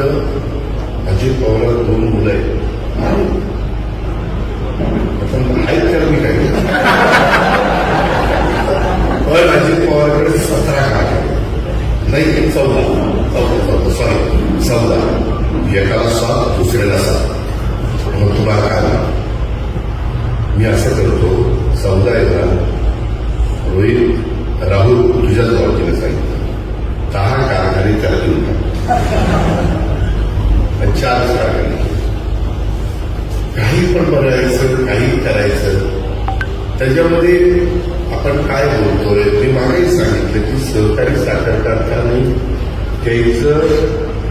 सांगितलं अजित पवार दोन मुलं आहेत. आणि आपण आहेत त्याला मी काय पण अजित पवारकडे सतरा काका नाही चौदा. चौदा चौदा. सॉरी चौदा. एकाला सात दुसऱ्याला सात. मग तुला काय? मी असं करतो चौदा एकदा रोहित राहुल तुझ्याच बाबतीने सांगितलं. दहा कारखाने त्याला देऊन चार्ज आणि काही पण बनायचं काही करायचं त्याच्यामध्ये आपण काय बोलतोय मी मागे सांगितलं की सहकारी साखर कारखाने त्यांचं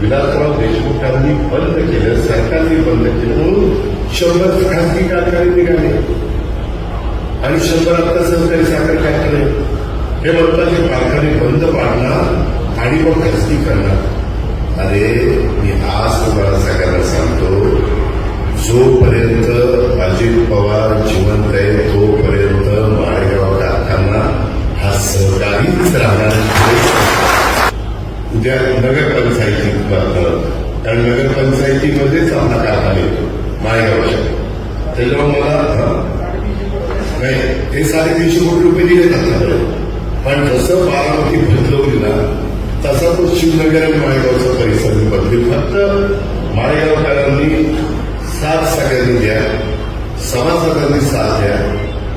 विलासराव देशमुखांनी बंद केलं सरकारने बंद केलं म्हणून शंभर खासगी कारखाने निघाले. आणि शंभर आता सहकारी साखर कारखाने हे म्हणतात की कारखाने बंद पाडणार आणि मग खासगी करणार. अरे आज तुम्हाला सगळ्यांना सांगतो जोपर्यंत अजित पवार जिवंत आहे तोपर्यंत माळेगाव हा सहकारीच राहणार उद्या नगरपंचायतीत कारण नगरपंचायतीमध्येच आपला कारखाना येतो माळेगावच्या. त्याच्यामुळे मला नाही ते साडेतीनशे कोटी रुपये दिले जातात. पण जसं बारामती असा तो शिवनगर आणि माळेगावचा परिसर बदलेल फक्त माळेगावकरांनी साथ सगळ्यांनी द्या समाजांनी साथ द्या.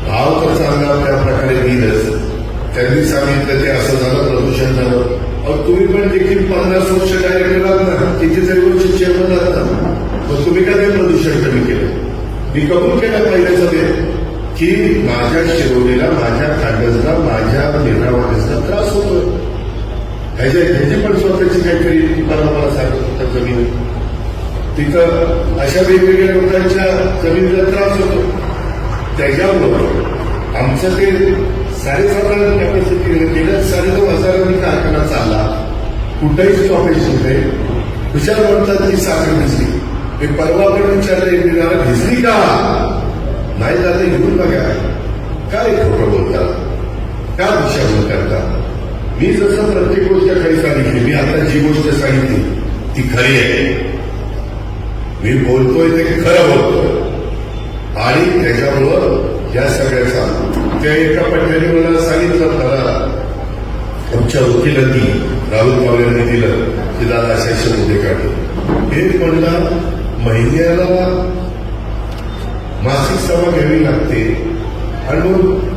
भाव तर चांगला त्या प्रकारे दिलंच. त्यांनी सांगितलं ते असं झालं प्रदूषण झालं. अहो तुम्ही पण देखील पन्नास वर्ष डायरेक्टर आहात ना. कितीतरी वर्ष चेअरमन आहात ना. मग तुम्ही का ते प्रदूषण कमी केलं? मी कबूल केलं पहिल्या सभेत की माझ्या शिरवलीला माझ्या कागजला माझ्या निर्णावाचा त्रास होतो ह्याचे ह्याची पण स्वतःची काहीतरी परंपरा सांगत होता जमीन. तिथं अशा वेगवेगळ्या लोकांच्या जमिनीला त्रास होतो त्याच्यामुळं आमचं ते साडेसाधारण कॅपॅसिटी गेल्या साडेनऊ हजारांनी कारखाना चालला. कुठंही स्टॉपेज होते विचार म्हणतात ती साखर भिजली. हे परवा पण विचारलं इंजिनियरला भिजली का? नाही झालं घेऊन बघा. काय खोटं बोलतात का विषय मी जसं प्रत्येक गोष्ट खरी सांगितली मी आता जी गोष्ट सांगितली ती खरी आहे. मी बोलतोय ते खरं बोलतोय. आणि त्याच्यामुळं या सगळ्याचा त्या एका पटल्याने मला सांगितलं मला आमच्या वकिलांनी राहुल पवार यांनी दिलं की दादा अशाशे मुद्दे काढले. हे म्हणला महिन्याला मासिक सभा घ्यावी लागते. आणि मग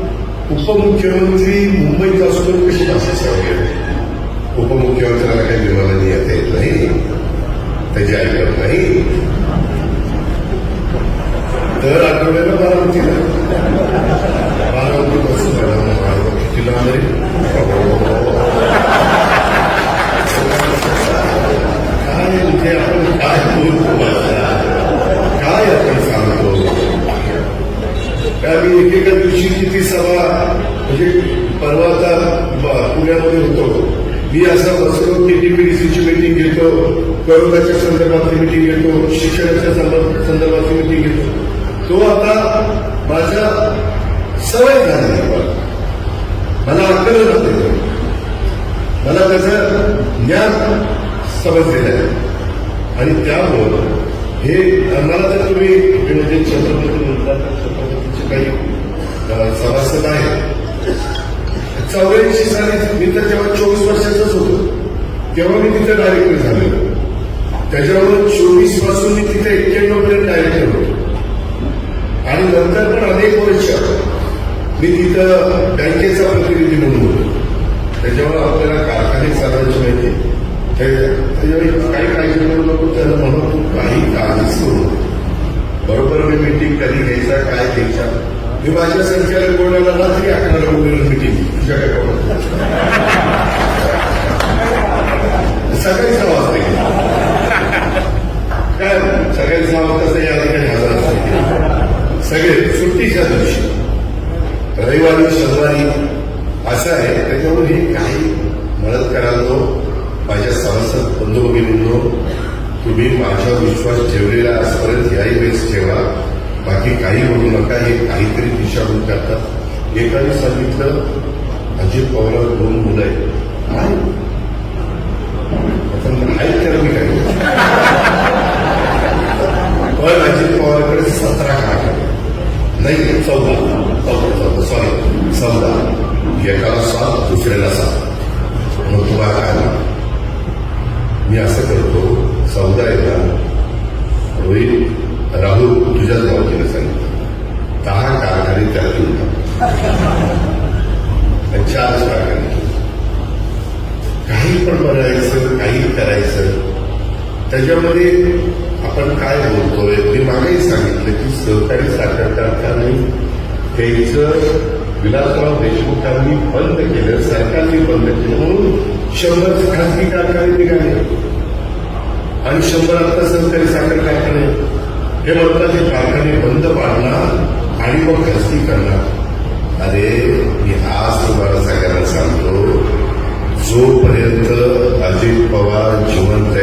उपमुख्यमंत्री मुंबईत असतो कशी भाषा सभा उपमुख्यमंत्र्याला काही विमानाने येता येत नाही परवा आता पुण्यामध्ये होतो. मी असा बसलो टीटीपीडीसीची मिटिंग घेतो कोरोनाच्या संदर्भातली मिटिंग घेतो शिक्षणाच्या संदर्भातली मिटिंग घेतो. तो आता माझ्या सवय झाली मला. मला अक्कल मला त्याचं ज्ञान समजलेलं आहे. आणि त्यामुळं हे मला तर तुम्ही म्हणजे छत्रपती म्हणतात तर छत्रपतीचे काही सभासद आहेत. चौऱ्याऐंशी साली मी तर तेव्हा चोवीस वर्षाचाच होतो तेव्हा मी तिथे डायरेक्टर झालो. त्याच्यावर चोवीसपासून मी तिथे एक्क्याण्णव पर्यंत डायरेक्टर होतो. आणि नंतर पण अनेक वर्ष मी तिथं बँकेचा प्रतिनिधी म्हणून होतो. त्याच्यामुळे आपल्याला कारखाने साधायची माहिती त्याच्यामुळे काही काळजी करू नको त्याला म्हणून काही काळजीच करू बरोबर मी मिटिंग कधी घ्यायचा काय घ्यायचा मी माझ्या संचालक बोर्डाला रात्री अकराला बोललेलं मिटिंग तुझ्याकडे सकाळी सहा वाजता गेली. काय सकाळी सहा वाजता या ठिकाणी हजर असते. सगळे सुट्टीच्या दिवशी. रविवारी शनिवारी असं आहे. त्याच्यामुळे हे काही मदत करायला माझ्या सभासद बंधू भगिनींनो तुम्ही माझ्या विश्वास ठेवलेला आजपर्यंत याही वेळेस ठेवा. बाकी काही म्हणू नका हे काहीतरी दिशाभूल करतात एकाने सांगितलं अजित पवार दोन मुलं आहेत आहेत. आपण आहेत त्याला मी काय करतो सौदा आहे का रोहित राहुल तुझ्याच भावकीने सांगितलं दहा कारखाने त्याला देऊन टाक. आणि चारच कारखाने घेऊ. काही पण बनायचं काही करायचं त्याच्यामध्ये आपण काय बोलतोय? ते मागेही सांगितलं की सहकारी साखर कारखाने त्यांचं विलासराव देशमुखांनी बंद केलं सरकारने बंद केलं म्हणून शंभर खासगी कारखाने निघाले. आणि शंभर आता सहकारी साखर कारखाने हे म्हणतात हे कारखाने बंद पाडणार आणि मग खासगी करणार. अरे मी आज तुम्हाला सगळ्यांना सांगतो. जोपर्यंत अजित पवार जिवंत